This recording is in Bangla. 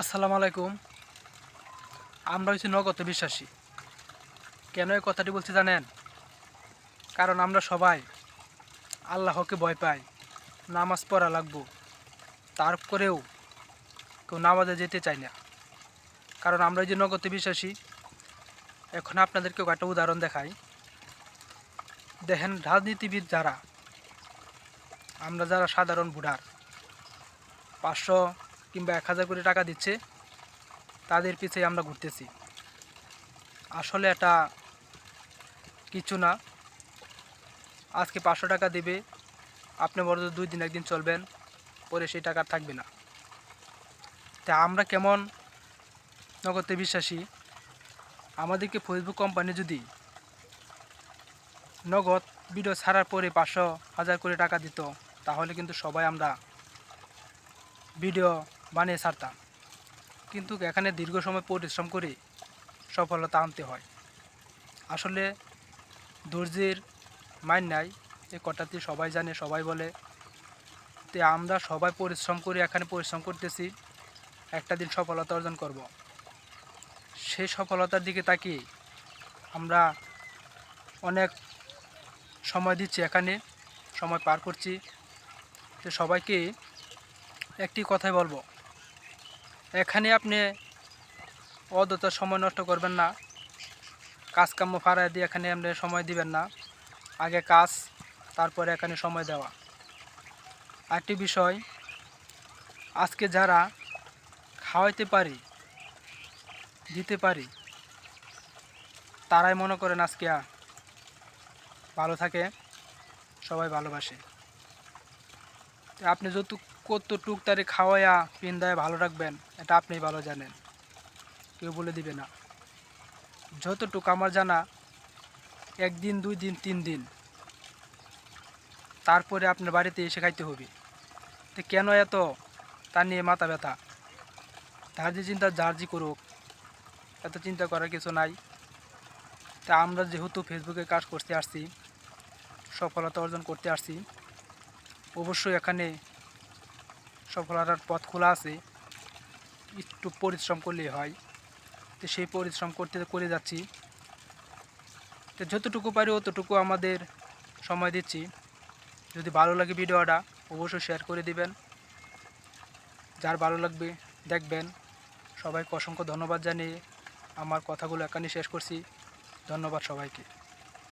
আসসালামু আলাইকুম। আমরা হচ্ছি নগত বিশ্বাসী। কেন এই কথাটি বলছি জানেন? কারণ আমরা সবাই আল্লাহকে ভয় পাই, নামাজ পড়া লাগবো। তারপরেও কেউ নামাজে যেতে চাই না। কারণ আমরা যে নগত বিশ্বাসী। এখন আপনাদেরকে একটা উদাহরণ দেখাই। দেখেন, রাজনীতিবিদ যারা, আমরা যারা সাধারণ ভোটার, পাঁচশো কিংবা এক হাজার করে টাকা দিচ্ছে, তাদের পিছিয়ে আমরা ঘুরতেছি। আসলে এটা কিছু না। আজকে পাঁচশো টাকা দেবে, আপনি বড় দুই দিন একদিন চলবেন, পরে সেই টাকা থাকবে না। তা আমরা কেমন নগদে বিশ্বাসী? আমাদেরকে ফেসবুক কোম্পানি যদি নগদ ভিডিও ছাড়ার পরে পাঁচশো হাজার করে টাকা দিত, তাহলে কিন্তু সবাই আমরা ভিডিও বানিয়ে ছাড়তাম কিন্তু এখানে দীর্ঘ সময় পরিশ্রম করে সফলতা আনতে হয়। আসলে দর্জির মাইন নাই এই কথাটি সবাই জানে, সবাই বলে। তে আমরা সবাই পরিশ্রম করে এখানে পরিশ্রম করতেছি, একটা দিন সফলতা অর্জন করব। সেই সফলতার দিকে তাকিয়ে আমরা অনেক সময় দিচ্ছি এখানে, সময় পার করছি। তো সবাইকে একটি কথাই বলব এখানে আপনি অযথা সময় নষ্ট করবেন না। কাজ কাম্য ফাড়ায় দিয়ে এখানে আপনি সময় দিবেন না। আগে কাজ, তারপরে এখানে সময় দেওয়া। আরেকটি বিষয়, আজকে যারা খাওয়াইতে পারি, দিতে পারি, তারাই মনে করেন আজকে ভালো থাকে, সবাই ভালোবাসে। আপনি যত কত টুক তারে খাওয়াইয়া পিন্দায় ভালো রাখবেন, এটা আপনি ভালো জানেন। কেউ বলে দিবে না। যতটুক আমার জানা, একদিন, দুই দিন, তিন দিন, তারপরে আপনার বাড়িতে এসে খাইতে হবে। তো কেন এত? তা নিয়ে মাথা ব্যথা। যার যে চিন্তা, যার করুক, এত চিন্তা করার কিছু নাই। তা আমরা যেহেতু ফেসবুকে কাজ করতে আসছি, সফলতা অর্জন করতে আসছি, অবশ্যই এখানে সফলতার পথ খোলা আছে, একটু পরিশ্রম করলেই হয়। তো সেই পরিশ্রম করতে, করে যাচ্ছি। তো যতটুকু পারি অতটুকু আমাদের সময় দিচ্ছি। যদি ভালো লাগে ভিডিওটা, অবশ্যই শেয়ার করে দিবেন। যার ভালো লাগবে, দেখবেন। সবাইকে অসংখ্য ধন্যবাদ জানিয়ে আমার কথাগুলো এখানে শেষ করছি। ধন্যবাদ সবাইকে।